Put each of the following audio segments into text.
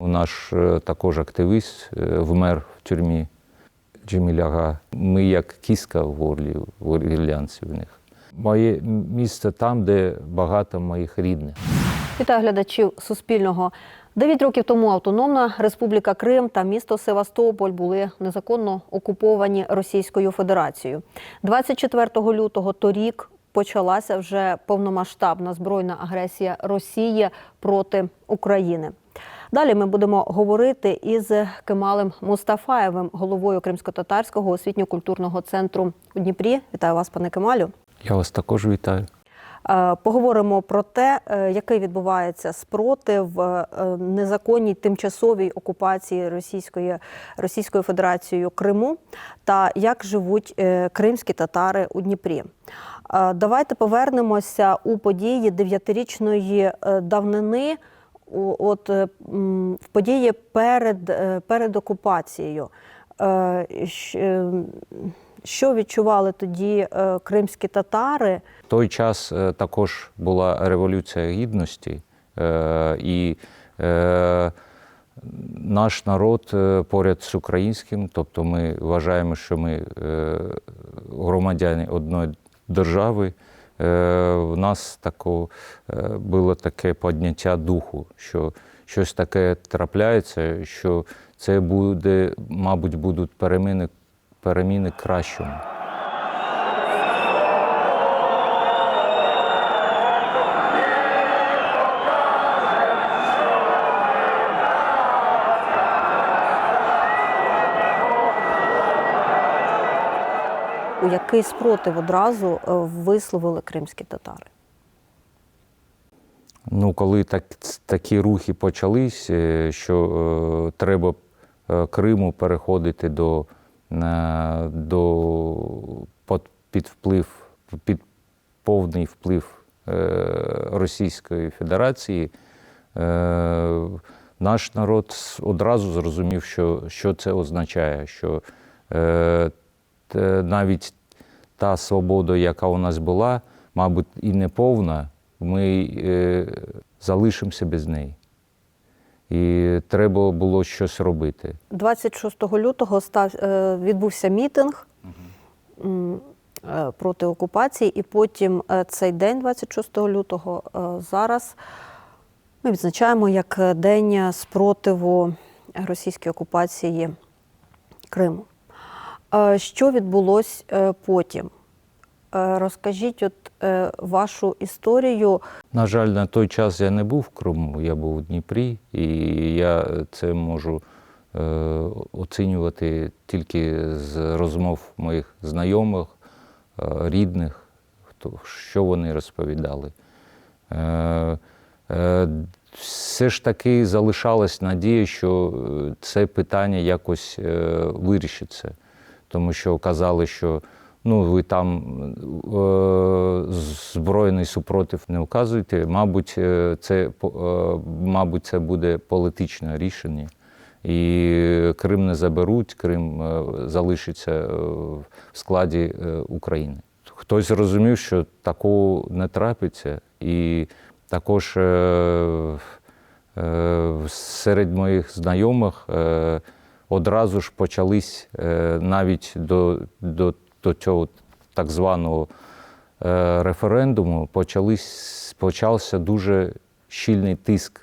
Наш е, також активіст е, вмер в тюрмі Джеміляга. Ми як кіска в горлі в ірлянців в них. Моє місце там, де багато моїх рідних. Вітаю глядачів Суспільного. Дев'ять років тому Автономна Республіка Крим та місто Севастополь були незаконно окуповані Російською Федерацією. 24 лютого торік почалася вже повномасштабна збройна агресія Росії проти України. Далі ми будемо говорити із Кемалем Мустафаєвим, головою Кримсько-татарського освітньо-культурного центру у Дніпрі. Вітаю вас, пане Кемалю. Я вас також вітаю. Е, Поговоримо про те, е, який відбувається спротив е, незаконній тимчасовій окупації Російської, Російською Федерацією Криму та як живуть кримські татари у Дніпрі. Давайте повернемося у події дев'ятирічної давнини. От е, в події перед, е, перед окупацією. Е, Що відчували тоді кримські татари? В той час також була революція гідності, і наш народ поряд з українським, тобто ми вважаємо, що ми громадяни одної держави. Е, В нас тако, е, було таке підняття духу, що щось таке трапляється, що це буде, мабуть, будуть переміни, переміни кращому. Який спротив одразу е, висловили кримські татари? Ну, коли так, такі рухи почались, е, що е, треба е, Криму переходити до, е, до під, під вплив, під повний вплив е, Російської Федерації, е, наш народ одразу зрозумів, що, що це означає, що е, навіть та свобода, яка у нас була, мабуть, і не повна, ми е, залишимося без неї. І треба було щось робити. 26 лютого став, е, відбувся мітинг е, проти окупації, і потім е, цей день, 26 лютого, зараз ми відзначаємо як день спротиву російській окупації Криму. Е, Що відбулось е, потім? Е, Розкажіть от вашу історію. На жаль, на той час я не був в Криму, я був у Дніпрі, і я це можу оцінювати тільки з розмов моїх знайомих, рідних, що вони розповідали. Все ж таки залишалась надія, що це питання якось вирішиться. Тому що казали, що ну, ви там е, збройний супротив не вказуєте. Мабуть, е, це, е, мабуть, це буде політичне рішення. І Крим не заберуть, Крим е, залишиться е, в складі України. Хтось зрозумів, що такого не трапиться, і також серед моїх знайомих одразу ж почались е, навіть до, до, до цього так званого е, референдуму, почались, почався дуже щільний тиск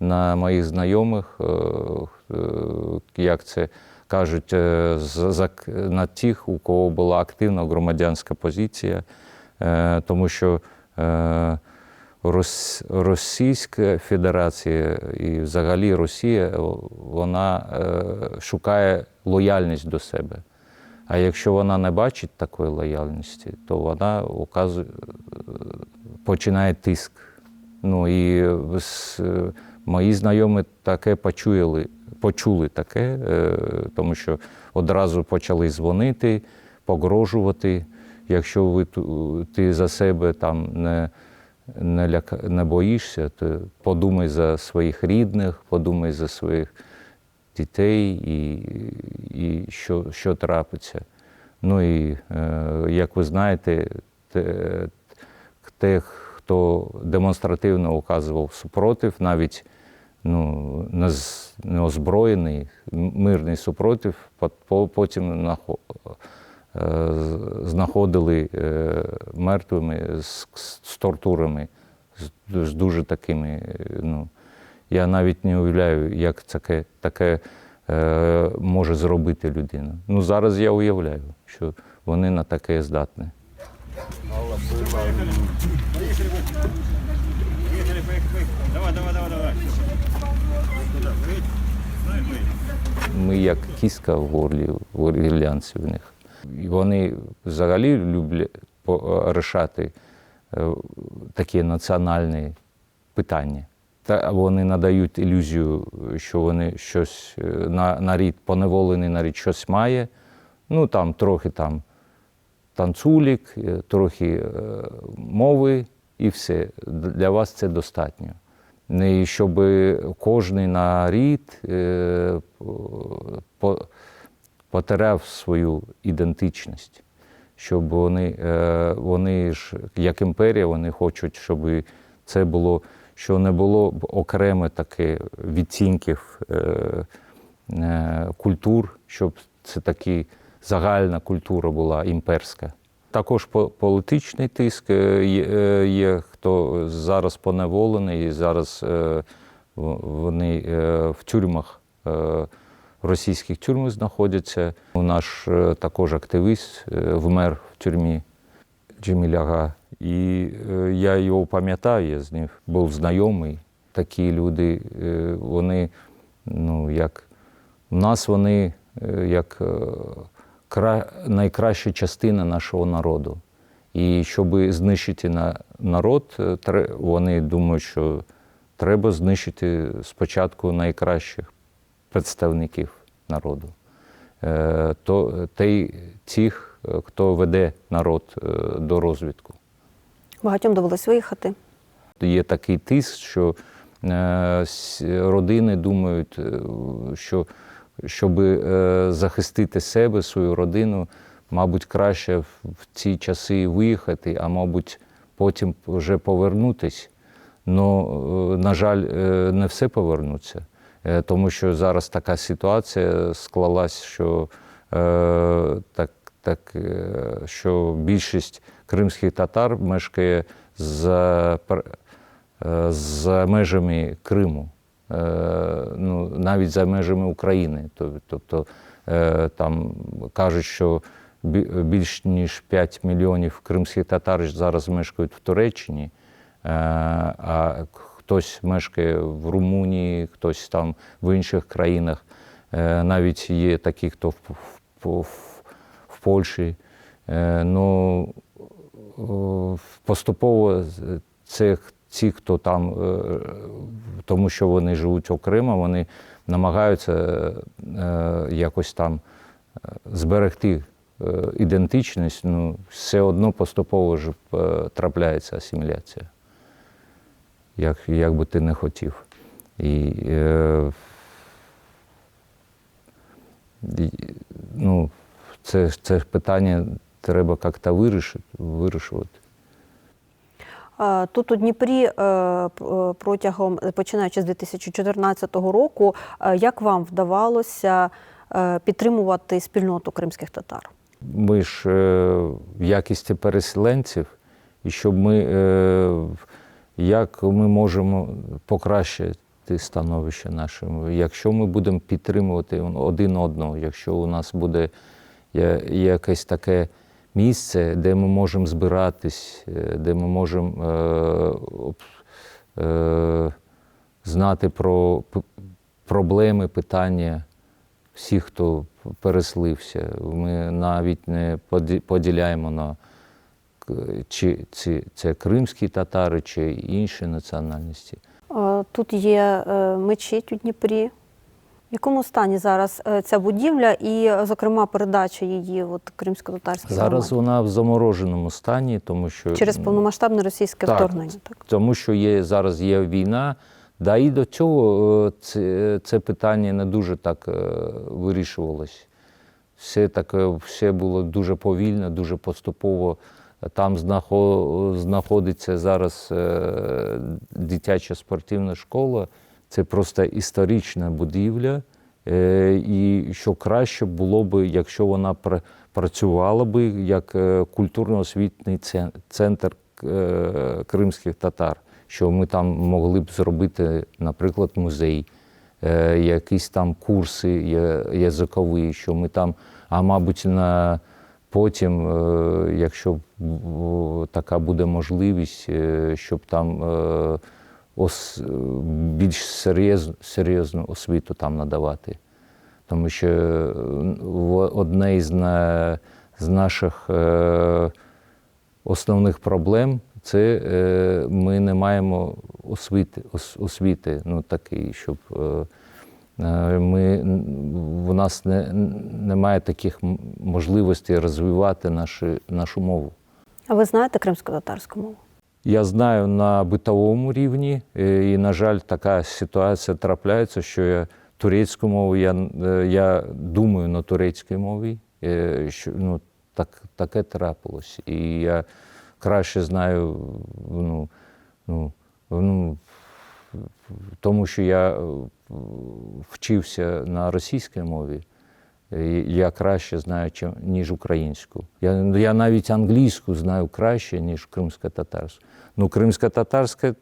на моїх знайомих, е, як це кажуть, на тих, у кого була активна громадянська позиція, тому що Російська Федерація і взагалі Росія, вона е, шукає лояльність до себе. А якщо вона не бачить такої лояльності, то вона оказує, починає тиск. Ну і с- мої знайомі таке почули, почули таке, е, тому що одразу почали дзвонити, погрожувати. Якщо ви ти за себе там не, не, ляка, не боїшся, то подумай за своїх рідних, подумай за своїх дітей і, і що, що трапиться. Ну і е, як ви знаєте, те, тих, хто демонстративно оказував супротив, навіть ну, неозброєний, мирний супротив, по- по- потім знаходили е, мертвими з, з тортурами, з, з дуже такими. е, Ну, я навіть не уявляю, як таке, таке е, може зробити людина. Ну, зараз я уявляю, що вони на таке здатні. Давай, давай, давай, давай. Ми як кіска в горлі в ірлянців в них. І вони взагалі люблять по- рішати е, такі національні питання. Та вони надають ілюзію, що вони щось е, на, нарід, поневолений нарід щось має. Ну там трохи там танцулік, е, трохи е, мови і все. Для вас це достатньо. Не щоб кожен нарід е, по- потеряв свою ідентичність, щоб вони, е, вони ж, як імперія, вони хочуть, щоб це було, що не було окреме таке відцінків е, е, культур, щоб це такі загальна культура була імперська. Також політичний тиск є, хто зараз поневолений, і зараз вони в тюрмах, в російських тюрмах знаходяться. Наш е, також активіст е, вмер в тюрмі Джеміляга. І е, я його пам'ятаю, я з ним був знайомий. Такі люди, вони, ну, як у нас вони як кра... найкраща частина нашого народу. І щоб знищити на народ, вони думають, що треба знищити спочатку найкращих представників народу. Е, То тих, е, хто веде народ е, до розвитку. Багатьом довелось виїхати. Є такий тиск, що родини думають, що щоб захистити себе, свою родину, мабуть, краще в ці часи виїхати, а мабуть, потім вже повернутись. Ну, на жаль, не все повернуться, тому що зараз така ситуація склалась, що, е, так, так, е, що більшість кримських татар мешкає за, е, за межами Криму, е, ну, навіть за межами України. Тобто е, там кажуть, що більш ніж 5 мільйонів кримських татар зараз мешкають в Туреччині, е, а хтось мешкає в Румунії, хтось там в інших країнах. Е, Навіть є такі, хто в, в, в, Польщі. Е, Ну, поступово з- цих, ці, хто там, е, тому що вони живуть окремо, вони намагаються е, якось там е, зберегти е, ідентичність, ну, все одно поступово ж е, трапляється асиміляція, як, як би ти не хотів. І, е, і, ну, це, це питання треба як-то вирішити, вирішувати. Тут у Дніпрі е, е, протягом починаючи з 2014 року, е, як вам вдавалося підтримувати спільноту кримських татар? Ми ж в якісті переселенців, і щоб ми, як ми можемо покращити становище наше, якщо ми будемо підтримувати один одного, якщо у нас буде якесь таке місце, де ми можемо збиратись, е, де ми можемо е, е, знати про проблеми, питання всіх, хто переслився. Ми навіть не поді- поділяємо на чи ці, це кримські татари, чи інші національності. Тут є е, мечеть у Дніпрі. В якому стані зараз е, ця будівля і, зокрема, передача її от, кримсько-татарській Зараз громаді? вона в замороженому стані, тому що через повномасштабне російське Так. вторгнення. Так? тому що є зараз є війна. Да і до цього е, це, це питання не дуже так вирішувалось. Все таке, все було дуже повільно, дуже поступово. Там знахо- знаходиться зараз е, дитяча спортивна школа, Це просто історична будівля. Е, І що краще було б, якщо вона працювала би як е, культурно-освітній це- центр кримських татар, що ми там могли б зробити, наприклад, музей, якісь там курси язикові, що ми там, а мабуть, на потім, е, якщо така буде можливість, е, щоб там е, ос, більш серйозну, серйозну освіту там надавати. Тому що одне із, на, з наших основних проблем це ми не маємо освіти, ос, освіти ну, такої, щоб ми, в нас не, немає таких можливостей розвивати наші, нашу мову. А ви знаєте кримсько-татарську мову? Я знаю на битовому рівні, е, і, на жаль, така ситуація трапляється, що я турецьку мову, я, е, я думаю на турецькій мові, е, що ну, так, таке трапилось. І я краще знаю, ну, ну, ну, тому що я е, вчився на російській мові. Е, Я краще знаю, ніж українську. Я, я навіть англійську знаю краще, ніж кримсько-татарську. Ну, кримсько-татарська,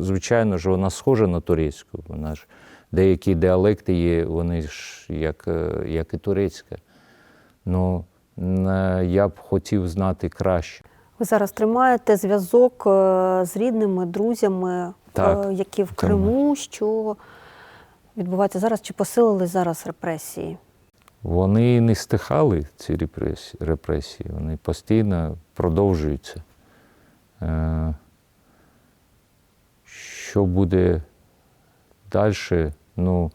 звичайно ж, вона схожа на турецьку. Вона ж деякі діалекти є, вони ж як, е, як і турецька. Ну, я б хотів знати краще. Ви зараз тримаєте зв'язок з рідними, друзями, Так, е, які в. Криму, що відбувається зараз, чи посилились зараз репресії? Вони не стихали, ці репресії, репресії. вони постійно продовжуються. Е, Що буде далі? Ну,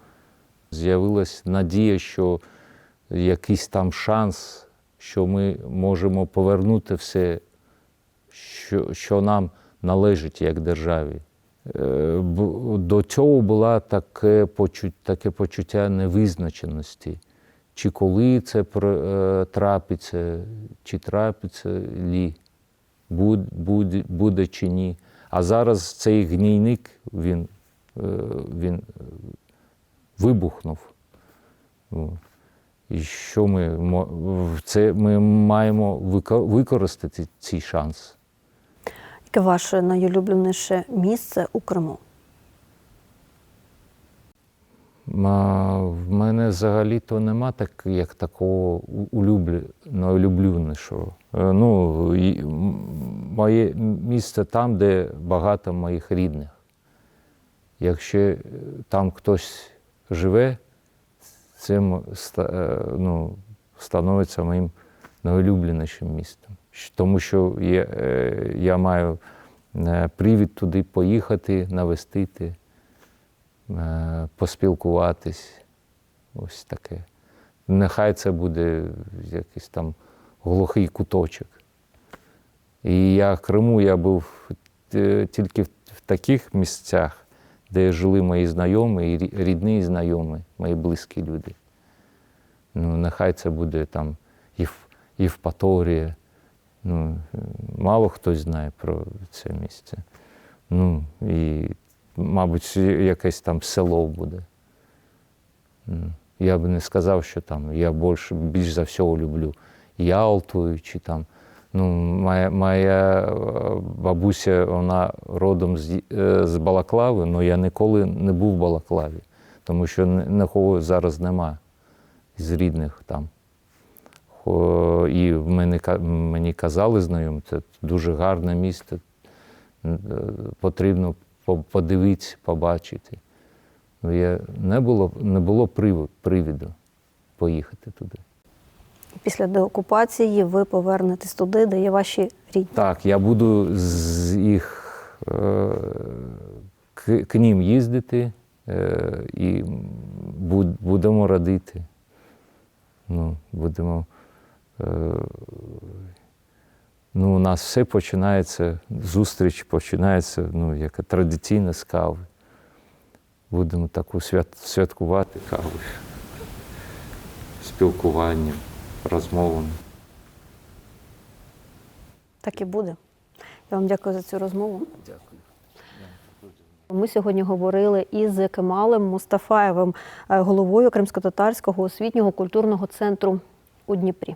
з'явилась надія, що якийсь там шанс, що ми можемо повернути все, що, що нам належить як державі. Е, До цього було таке, таке почуття невизначеності. Чи коли це е, трапиться, чи трапиться лі, буде, буде, чи ні. А зараз цей гнійник він, е, він вибухнув. І що ми це ми маємо використати цей шанс. Яке ваше найулюбленіше місце у Криму? А, В мене взагалі-то нема так, як такого улюблю. Е, Ну, моє місце там, де багато моїх рідних. Якщо е, там хтось живе, це ну, становиться моїм найулюбленішим містом. Тому що є, е, я маю е, привід туди поїхати, навестити е, поспілкуватись. Ось таке. Нехай це буде якийсь там глухий куточок. І я в Криму я був тільки в, таких місцях, де жили мої знайомі, і рі- рідні знайомі, мої близькі люди. Ну, нехай це буде там Єв, Євпаторія. Ну, мало хтось знає про це місце. Ну, і мабуть, якесь там село буде. Я би не сказав, що там я більше, більш за всього люблю Ялту чи там. Ну, моя, моя е, бабуся, вона родом з, е, з Балаклави, але я ніколи не був в Балаклаві, тому що нікого зараз нема з рідних там. І мені казали знайомі, це дуже гарне місто, е, потрібно по- подивитися, побачити. Я, не було, не було привіду поїхати туди. Після деокупації ви повернетесь туди, де є ваші рідні. Так, я буду з їх е, к, к ним їздити е, і будемо радити. Ну, будемо. Е, ну, у нас все починається, зустріч починається, ну, як традиційно з кави. Будемо таку свят, святкувати кавою, спілкуванням, розмовами. Так і буде. Я вам дякую за цю розмову. Дякую. Ми сьогодні говорили із Кемалем Мустафаєвим, е, головою Кримсько-татарського освітнього культурного центру у Дніпрі.